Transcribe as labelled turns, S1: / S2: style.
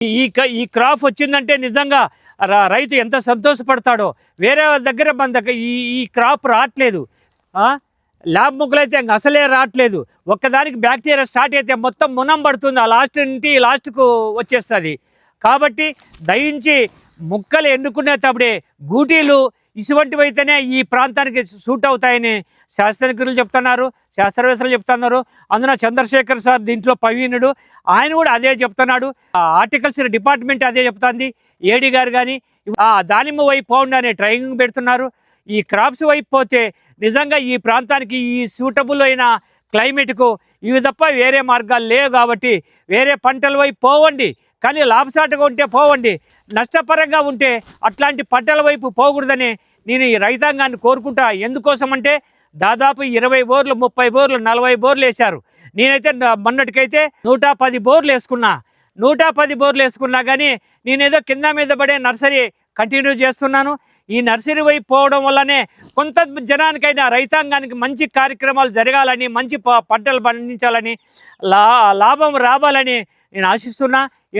S1: ఈ క- ఈ క్రాప్ వచ్చిందంటే నిజంగా రైతు ఎంత సంతోషపడతాడో. వేరే వాళ్ళ దగ్గర మన దగ్గర ఈ ఈ క్రాప్ రావట్లేదు ల్యాబ్ ముక్కలు అయితే అసలే రావట్లేదు ఒక్కదానికి బ్యాక్టీరియా స్టార్ట్ అయితే మొత్తం మునం పడుతుంది. ఆ లాస్ట్ నుండి లాస్ట్కు వచ్చేస్తుంది. కాబట్టి దయించి ముక్కలు ఎన్నుకునేటప్పుడే గూటీలు ఇటువంటివైతేనే ఈ ప్రాంతానికి సూట్ అవుతాయని శాస్త్రజ్ఞులు చెప్తున్నారు శాస్త్రవేత్తలు చెప్తున్నారు. అందున చంద్రశేఖర్ సార్ దీంట్లో ప్రవీణుడు. ఆయన కూడా అదే చెప్తున్నాడు. ఆ హార్టికల్చర్ డిపార్ట్మెంట్ అదే చెప్తుంది. ఏడి గారు కానీ ఆ దానిమ్మ వైపు పోండి అనే ట్రైనింగ్ పెడుతున్నారు. ఈ క్రాప్స్ వైపు పోతే నిజంగా ఈ ప్రాంతానికి ఈ సూటబుల్ అయిన క్లైమేట్కు ఇవి తప్ప వేరే మార్గాలు లేవు కాబట్టి వేరే పంటల వైపు పోవండి. కానీ లాభసాటుగా ఉంటే పోవండి. నష్టపరంగా ఉంటే అట్లాంటి పంటల వైపు పోకూడదని నేను ఈ రైతాంగాన్ని కోరుకుంటా. ఎందుకోసమంటే దాదాపు ఇరవై బోర్లు ముప్పై బోర్లు నలభై బోర్లు వేశారు. నేనైతే మొన్నటికైతే నూట పది బోర్లు వేసుకున్నా. నూట పది బోర్లు వేసుకున్నా కానీ నేనేదో కింద మీద పడే నర్సరీ కంటిన్యూ చేస్తున్నాను. ఈ నర్సరీ వైపు పోవడం వల్లనే కొంత జనానికైనా రైతాంగానికి మంచి కార్యక్రమాలు జరగాలని మంచి ప- పంటలు పండించాలని లా లాభం రావాలని నేను ఆశిస్తున్నా.